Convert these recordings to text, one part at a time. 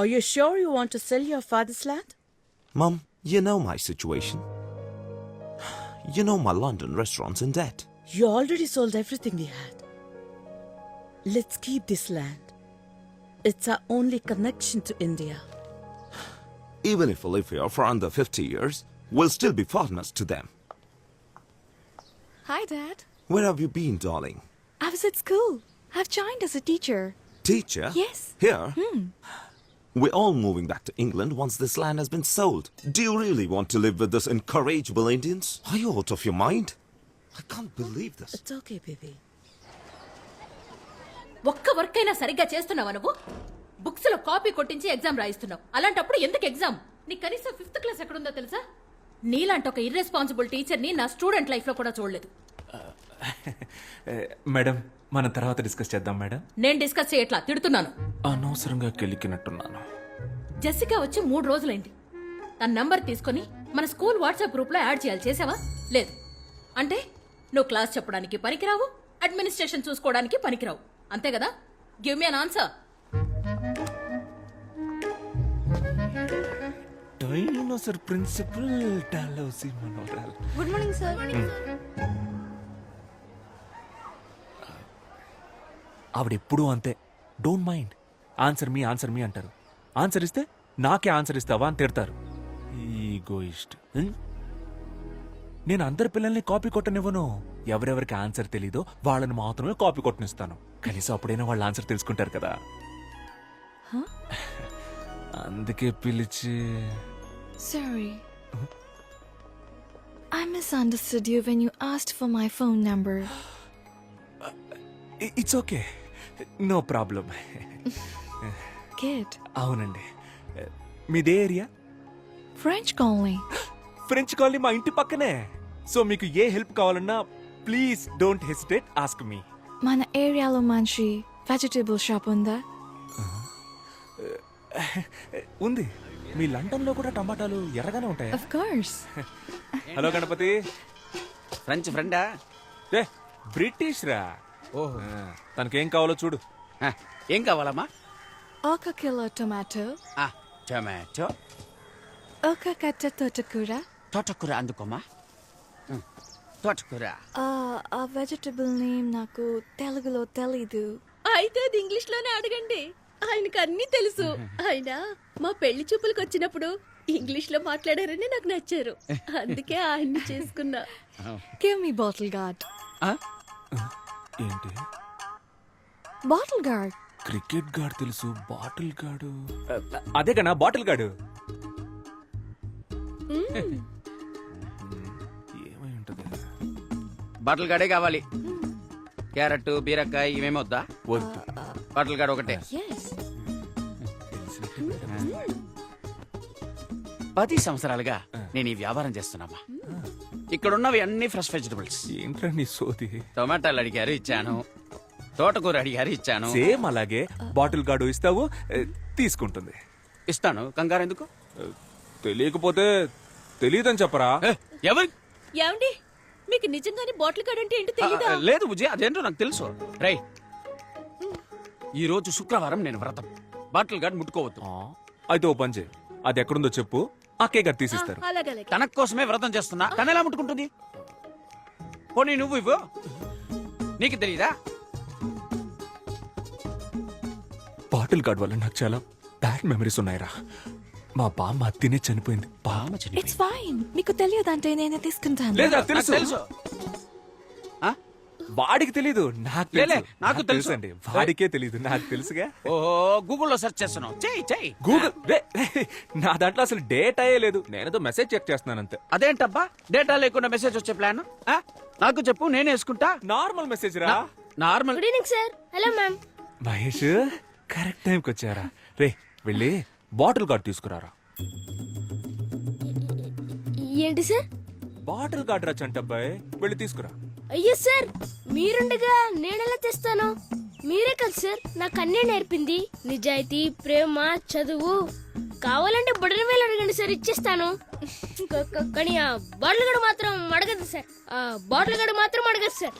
Are you sure you want to sell your father's land? Mum, you know my situation. You know my London restaurant's in debt. You already sold everything we had. Let's keep this land. It's our only connection to India. Even if we live here for under 50 years, we'll still be partners to them. Hi, Dad. Where have you been, darling? I was at school. I've joined as a teacher. Teacher? Yes. Here? Hmm. We're all moving back to England once this land has been sold. Do you really want to live with those incorrigible Indians? Are you out of your mind? I can't believe this. It's okay, baby. ఒక్క work అయినా సరిగ్గా చేస్తున్నావా నువ్వు బుక్స్లో copy కొట్టించి exam రాయిస్తున్నావు అలాంటప్పుడు ఎందుకు exam నీ కనీసం ఫిఫ్త్ క్లాస్ ఎక్కడుందో తెలుసా నీలాంటి ఒక ఇర్రెస్పాన్సిబుల్ టీచర్ని నా స్టూడెంట్ లైఫ్లో కూడా చూడలేదు మేడం మనం తర్వాత డిస్కస్ చేద్దాం మేడం. నేను డిస్కస్ చేయట్లా తిడుతున్నాను. అనవసరంగా కెలికినట్టున్నాను. జెసికా వచ్చి మూడు రోజులైంది. తన నంబర్ తీసుకొని మన స్కూల్ వాట్సాప్ గ్రూప్లో యాడ్ చేయాలి చేసావా? లేదు. అంటే నువ్వు క్లాస్ చెప్పడానికి పనికిరావు అడ్మినిస్ట్రేషన్ చూసుకోవడానికి పనికిరావు. అంతే కదా? Give me an answer dinosaur principal Dalhousie మనోరల్ గుడ్ మార్నింగ్ సార్ ఆవిడ ఎప్పుడూ అంతే. Don't mind. Answer me answer me అంటారు. ఆన్సర్ ఇస్తే నాకే ఆన్సర్ ఇస్తావా అని తిడతారు. ఈగోయిస్ట్. నేను అందరి పిల్లల్ని కాపీ కొట్టనివ్వను. ఎవరెవరికి ఆన్సర్ తెలీదో వాళ్ళని మాత్రమే కాపీ కొట్టనిస్తాను. కనీసం అప్పుడైనా వాళ్ళ ఆన్సర్ తెలుసుకుంటారు కదా. అందుకే పిలిచి Sorry. I misunderstood you when you asked for my phone number. It's okay no problem Kid. అవునండి. మీదే area? French calling. French colony మా ఇంటి పక్కనే. సో మీకు ఏ హెల్ప్ కావాలన్నా please don't hesitate ask me. మన ఏరియాలో మంచి వెజిటేబుల్ షాప్ ఉందా? ఉంది. మీ లండన్లో కూడా టమాటాలు ఎర్రగానే ఉంటాయా? Of course hello Ganapathi French ఫ్రెండా బ్రిటిష్ రా. ఓహో. తనకేం కావాలో చూడు. ఏం కావాలమ్మా? ఒక కిలో టొమాటో. ఆ, టొమాటో. ఒక కట్ట తోటకూర. తోటకూర అందుకోమా తోటకూర. ఆ వెజిటేబుల్ నేమ్ నాకు తెలుగులో తెలీదు. అయితే అది ఇంగ్లీష్లోనే అడగండి. ఆయనకు అన్ని తెలుసు. ఆయన మా పెళ్ళి చూపులకు వచ్చినప్పుడు ఇంగ్లీష్లో మాట్లాడారని నాకు నచ్చారు. అందుకే ఆయన్ని చేసుకున్నా. Give me bottle guard? ఏంటి? Bottle guard. క్రికెట్ గాడు తెలుసు బాటిల్ గాడు. అదే కన్నా బాటిల్ గాడు. ఏమై ఉంటది? బట్టలు గడే కావాలి. క్యారెట్ బీరకాయ ఇవేమి వద్దా? వద్దు. బట్టలు గడ ఒకటే. పది సంవత్సరాలుగా నేను ఈ వ్యాపారం చేస్తున్నామా ఇక్కడ ఉన్నవి అన్ని ఫ్రెష్ వెజిటబుల్స్ ఏంట్రా నీ సోది? టొమాటాలు అడిగారు ఇచ్చాను. తోటకూర అడిగారు ఇచ్చాను. సేమ్ అలాగే బాటిల్ గార్డు ఇస్తావు ఏ, తీసుకుంటుంది. ఇస్తాను. కంగారు ఎందుకు? ఏ, తెలియకపోతే తెలియదని చెప్పరా? ఏ, ఎవరు? ఏమండి? మీకు నిజంగానే బాటిల్ కార్డ్ అంటే ఏంటో ఆ, తెలీదా లేదు బుజ్జి అదేంటో నాకు తెలుసు. రై ఈ రోజు శుక్రవారం నేను వ్రతం. బాటిల్ గార్డ్ ముట్టుకోవద్దు. అయితే ఓ పని చేయి. అది ఎక్కడుందో చెప్పు. ఆ కేక్ అది తీసిస్తారు తన కోసమే వ్రతం చేస్తున్నా. తన ఎలా ముట్టుకుంటుంది? పోనీ నువ్వు ఇవ్వు. నీకు తెలీదా? బాటిల్ గార్డ్ వల్ల నాకు చాలా బ్యాడ్ మెమరీస్ ఉన్నాయిరా. మా బామ్మ అత్తినే చనిపోయింది. బామ్మ ఇట్స్ ఫైన్ మీకు తెలియదంటే నేనే తీసుకుంటాను. లేదా తెలుసు? తెలుసు? వాడికి తెలీదు. నాకు లేలే, తెలుసు. నాకు తెలుసు. అండి వాడికే తెలీదు నాకు తెలుసుగా. ఓహో గూగుల్లో సెర్చ్ చేస్తున్నావు. చెయ్యి చెయ్యి గూగుల్ రే, రే, నా దాంట్లో అసలు డేట్ అయ్యే లేదు. నేనేదో మెసేజ్ చెక్ చేస్తున్నాను అంతే. అదేంటబ్బా? డేటా లేకుండా మెసేజ్ వచ్చే ప్లాన్ నాకు చెప్పు నేను వేసుకుంటా? నార్మల్ మెసేజ్ రా. Normal good evening sir hello ma'am Mahesh correct టైంకి వచ్చారా? రే వెళ్ళి బాటిల్ గార్డ్ తీసుకురారా. ఏంటి సార్ బాటిల్ గార్డ్ రా చంటబ్బాయ్. వెళ్ళి తీసుకురా. అయ్యో సార్ మీరుండగా నేనెలా తెస్తాను? మీరే కదా సార్ నాకు అన్నీ నేర్పింది. నిజాయితీ ప్రేమ చదువు. కావాలంటే బుడని వేలు అడగండి సార్ ఇచ్చేస్తాను. కానీ ఆ బాటిల్ గడు మాత్రం అడగదు సార్. ఆ బాటిల్ గడు మాత్రం అడగదు సార్.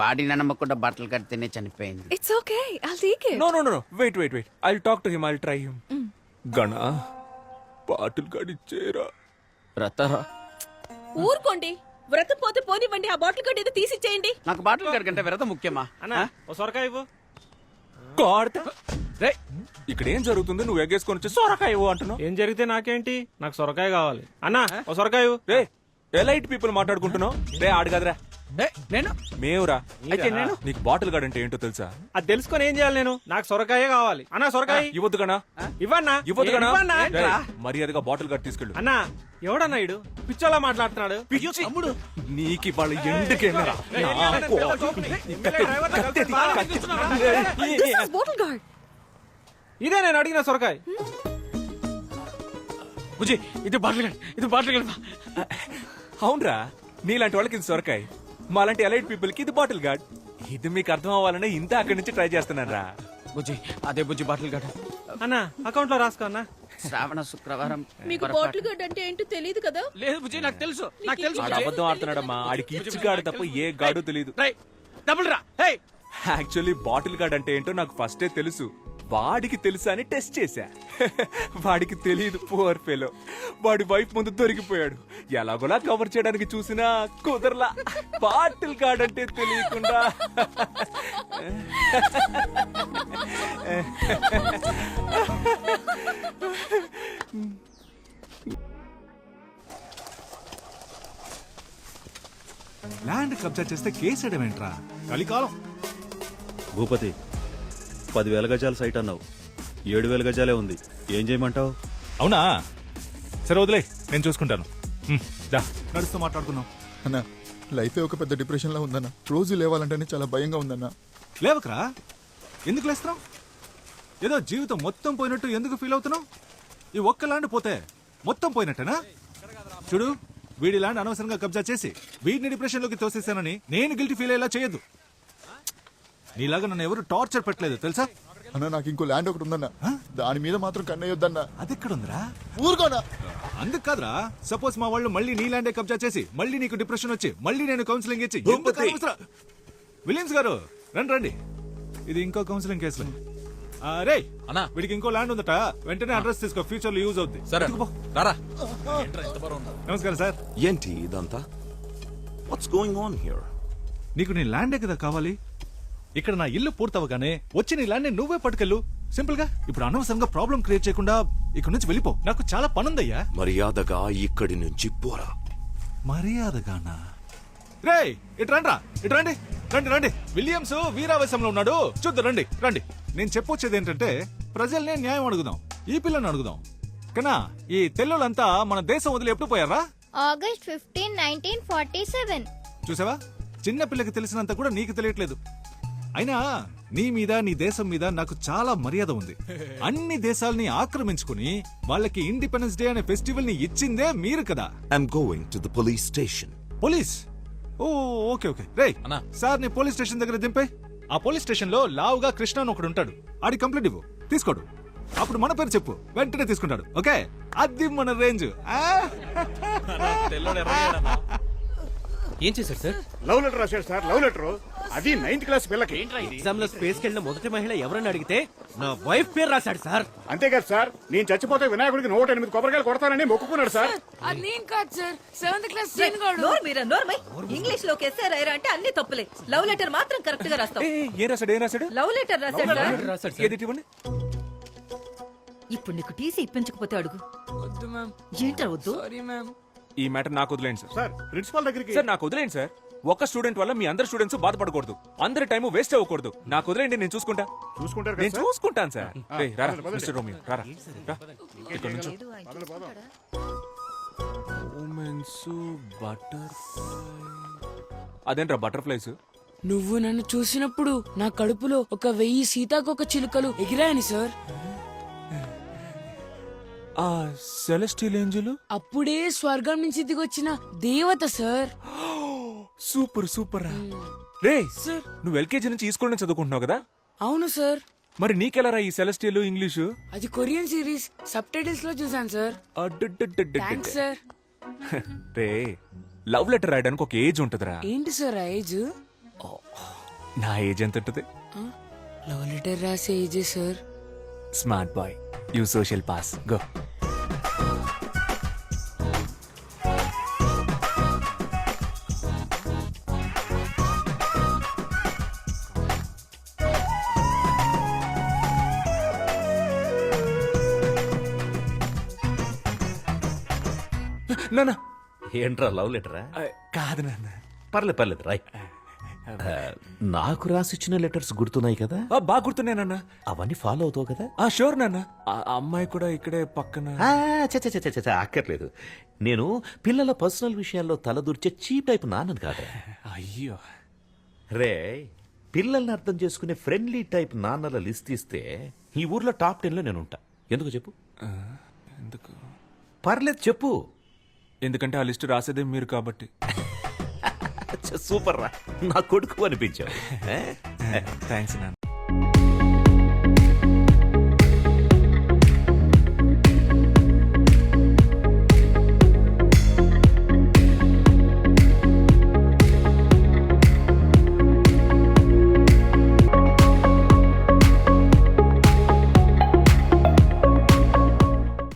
బాడీని నమ్మకుండా బట్టలు కడితేనే చనిపోయింది. It's okay I'll take it no no no wait wait wait I talk to him I try him Gana bottle గడిచేరా బ్రతరా ఊరుకోండి. వ్రతం పోతే పోనివ్వండి ఆ బాటిల్ కట్టి ఏదో తీసిచ్చేయండి. నాకు బాటిల్ గారి కంటే వ్రతం ముఖ్యమా? అన్నా ఓ సొరకాయ ఇవ్వు. రే ఇక్కడ ఏం జరుగుతుంది? నువ్వు ఎగ్గేసుకొని వచ్చి సొరకాయ ఇవ్వు అంటున్నావు. ఏం జరిగితే నాకేంటి? నాకు సొరకాయ కావాలి. అన్నా ఓ సొరకాయ ఇవ్వు. రే ఎలైట్ పీపుల్ మాట్లాడుకుంటున్నావు? రే ఆడు కదరా. ఏ, నేను? మేవురా. అయితే నేను? నీకు బాటిల్ గార్డ్ అంటే ఏంటో తెలుసా? అది తెలుసుకొని ఏం చేయాలి నేను? నాకు సొరకాయ కావాలి. అన్నా సొరకాయ. ఇవ్వద్దు గనా ఇవ్వన్నా? ఇవ్వద్దు ఇవ్వన్నా? రేయ్, మర్యాదగా బాటిల్ గార్డ్ తీసుకెళ్ళు. అన్నా ఎవడన్నా ఇడు? పిచ్చోలా మాట్లాడుతున్నాడు? తమ్ముడు. నీకు వాళ్ళ ఎందుకేమరా బాటిల్ గార్డ్ ఇదే నేను అడిగిన సొరకాయ. బుజ్జి ఇది బాటిల్ ఇది బాటిల్ అవునరా నీలాంటి వాళ్ళకి ఇది సొరకాయ. మాలాంటి ఎలైట్ పీపుల్కి ఇది బాటిల్ గార్డ్. ఇది మీకు అర్థం అవ్వాలనే ఇంత అక్కడి నుంచి ట్రై చేస్తున్నాను రా బుజ్జి అదే బుజ్జి బాటిల్ గారు అన్నా అకౌంట్లో రాసుకో అన్నా. శ్రావణ శుక్రవారం మీకు. బాటిల్ గడ్ అంటే ఏంటో తెలియదు కదా? లేదు బుజ్జి నాకు తెలుసు. నాకు తెలుసు బుజ్జి. అబద్ధం ఆడుతున్నాడమ్మా. ఆడికి ఇచ్చి గాడు తప్ప ఏ గాడు తెలియదు డబుల్ రా. హే! యాక్చువల్లీ బాటిల్ గార్డ్ అంటే ఏంటో నాకు ఫస్టే తెలుసు. వాడికి తెలుసా అని టెస్ట్ చేశా. వాడికి తెలియదు పువర్ ఫెలో వాడి వైఫ్ ముందు దొరికిపోయాడు. ఎలాగోలా కవర్ చేయడానికి చూసినా కుదరలా. బాటిల్ గార్డ్ అంటే తెలియకుండా. ల్యాండ్ కబ్జా చేస్తే కేసేయడం ఏంట్రా కలికాలం భూపతి పదివేల గజాల సైట్ అన్నావు. ఏడు వేల గజాలే ఉంది. ఏం చేయమంటావు? అవునా? సరే వదిలే నేను చూసుకుంటాను. హ్మ్, దా. నడుస్తూ మాట్లాడుకుందాం. అన్న లైఫే ఒక పెద్ద డిప్రెషన్లో ఉందన్న. రోజు లేవాలంటేనే చాలా భయంగా ఉందన్న. లేవకరా? ఎందుకు లేస్తున్నావు? ఏదో జీవితం మొత్తం పోయినట్టు ఎందుకు ఫీల్ అవుతున్నావు? ఈ ఒక్క ల్యాండ్ పోతే మొత్తం పోయినట్టేనా? చూడు వీడి ల్యాండ్ అనవసరంగా కబ్జా చేసి వీడిని డిప్రెషన్లోకి తోసేసానని నేను గిల్టీ ఫీల్ అయ్యేలా చేయొద్దు. నీలాగా నన్ను ఎవరు టార్చర్ పెట్టలేదు తెలుసా? అన్న నాకు ఇంకో ల్యాండ్ ఒకటి ఉందన్న. దాని మీద మాత్రం కన్నయ్యొద్దన్న. అదెక్కడుందిరా? ఊరుకోనా? అందుకు కాదురా. సపోజ్ మా వాళ్ళు మళ్ళీ నీ ల్యాండే కబ్జా చేసి మళ్ళీ నీకు డిప్రెషన్ వచ్చి మళ్ళీ నేను కౌన్సిలింగ్ ఇచ్చి ఎందుకు అనవసరం? విలియమ్స్ గారు రండి రండి. ఇది ఇంకో కౌన్సిలింగ్ కేసులో. ఆ, రే అన్నా. వీడికి ఇంకో ల్యాండ్ ఉందట. వెంటనే అడ్రస్ తీసుకో ఫ్యూచర్లో యూజ్ అవుద్ది. సరే. రారా. నమస్కారం సార్. ఏంటి ఇదంతా? వాట్స్ గోయింగ్ ఆన్ హియర్ నీకు నీ ల్యాండే కదా కావాలి? ఇక్కడ నా ఇల్లు పూర్తవగానే వచ్చి నీ ల్యాండ్ నువ్వే పట్టుకెళ్ళు. సింపుల్గా ఇప్పుడు అనవసరంగా ప్రాబ్లం క్రియేట్ చేయకుండా ఇక్కడ నుంచి వెళ్ళిపో. నాకు చాలా పనుందయ్యా. మర్యాదగా ఇక్కడి నుంచి పోరా. మర్యాదగానా? రే ఇటు రండి ఇటు రండి రండి రండి. విలియమ్స్ వీరావేశంలో ఉన్నాడు. చూద్దాం రండి రండి. నేను చెప్పొచ్చేది ఏంటంటే ప్రజల్ని న్యాయం అడుగుదాం ఈ పిల్లని అడుగుదాం. కన్నా ఈ తెల్లులంతా మన దేశం వదిలి ఎప్పుడు పోయారా? August fifteen nineteen forty seven. చూసావా? చిన్న పిల్లకి తెలిసినంత కూడా నీకు తెలియట్లేదు. అయినా నీ మీద నీ దేశం మీద నాకు చాలా మర్యాద ఉంది. అన్ని దేశాల్ని ఆక్రమించుకుని వాళ్ళకి ఇండిపెండెన్స్ డే అనే ఫెస్టివల్ని ఇచ్చిందే మీరు కదా. I'm going to the police station police? Oh okay okay. రే అన్నా. సార్ నీ పోలీస్ స్టేషన్ దగ్గర దింపే. ఆ పోలీస్ స్టేషన్లో లావుగా కృష్ణ అని ఒకడు ఉంటాడు. ఆడి కంప్లైంట్ ఇవ్వు. తీసుకోడు. అప్పుడు మన పేరు చెప్పు. వెంటనే తీసుకుంటాడు. ఓకే? అది మన రేంజ్. ఆ? ఏం చేశారు సార్? లవ్ లెటర్ రాశాడు సార్. Love letter. అది నైన్త్ క్లాస్ పిల్లకి. ఎగ్జామ్లో స్పేస్ కెళ్ళిన మొదటి మహిళ ఎవరని అడిగితే నా వైఫ్ పేరు రాశాడు సార్. అంతేకాదు సార్. నేను చచ్చిపోతే వినాయకుడికి నూట ఎనిమిది కొబ్బరికాయలు కొడతానని మొక్కుకున్నాడు సార్. అది నేను కాదు సార్. సెవెంత్ క్లాస్ నోరు మీరా నోర్మై ఇంగ్లీష్లోకి ఎస్ఏ రాయరా అంటే అన్ని తప్పులే. లవ్ లెటర్ మాత్రం కరెక్ట్గా రాస్తావు. ఏ, రాశాడు ఏం రాశాడు? లవ్ లెటర్ రాశాడు రాశాడు ఏది ఇవ్వండి? ఇప్పుడు నీకు టీసీ ఇప్పించకపోతే అడుగు. వద్దు మ్యామ్ ఏంట్రా వద్దు? సారీ మ్యామ్ ఈ మ్యాటర్ నాకు వదిలేండి సార్. సార్ ప్రిన్సిపాల్ దగ్గరికి సార్ నాకు వదిలేండి సార్. ఒక స్టూడెంట్ వల్ల మీ అందరు స్టూడెంట్స్ బాధపడకూడదు. అందరి టైం వేస్ట్ అవ్వకూడదు. నాకు వదిలేండి నేను చూసుకుంటా. చూసుకుంటారు నేను చూసుకుంటాను సార్. ఏయ్, రారా. మిస్టర్ రోమియో రారా రా. ఇక్కడ నుంచో. Romance, butterfly. అదేంట్రా బటర్ఫ్లైస్ నువ్వు నన్ను చూసినప్పుడు నా కడుపులో ఒక వెయ్యి సీతాకొక చిలుకలు ఎగిరాయని సార్. ఆ సెలెస్టియల్ ఏంజల్? అప్పుడే స్వర్గం నుంచి దిగొచ్చిన దేవత సార్. సూపర్ సూపర్ రా రే సార్. నువ్వు ఎల్కేజీ నుంచి నుంచి చదువుకుంటున్నావు కదా? అవును సార్. మరి నీకెలారా ఈ సెలెస్టియల్ ఇంగ్లీషు? అది కొరియన్ సిరీస్. సబ్ టైటిల్స్లో చూసాను సార్ థ్యాంక్స్ సార్. రే లవ్ లెటర్ రాయడానికి ఒక ఏజ్ ఉంటుందిరా. ఏంటి సార్ ఆ ఏజ్? నా ఏజ్ ఎంత ఉంటుంది లవ్ లెటర్ రాసే ఏజే sir. Smart boy. You social pass. Go. ఏంట్రా లవ్ లెటరా? కాదు నాన్న. పర్లేదు పర్లేదు రాయ్. ఆ, నాకు రాసిచ్చిన లెటర్స్ గుర్తున్నాయి కదా? ఆ, బాగా గుర్తున్నానన్న అవన్నీ ఫాలో అవుతావు కదా? ఆ షూర్ నాన్న. ఆ ఆ అమ్మాయి కూడా ఇక్కడే పక్కన. ఆ, చ చ చ చ చ, అక్కర్లేదు. నేను పిల్లల పర్సనల్ విషయాల్లో తలదూర్చే చీప్ టైప్ నాన్నను కాదా. అయ్యో. రే పిల్లల్ని అర్థం చేసుకునే ఫ్రెండ్లీ టైప్ నాన్నల లిస్ట్ ఇస్తే ఈ ఊర్లో టాప్ టెన్లో నేను ఉంటా ఎందుకు చెప్పు? ఎందుకు? పర్లేదు చెప్పు. ఎందుకంటే ఆ లిస్ట్ రాసేదే మీరు కాబట్టి. సూపర్ రా. నా కొడుకు అనిపించావు థ్యాంక్స్ నాన్న.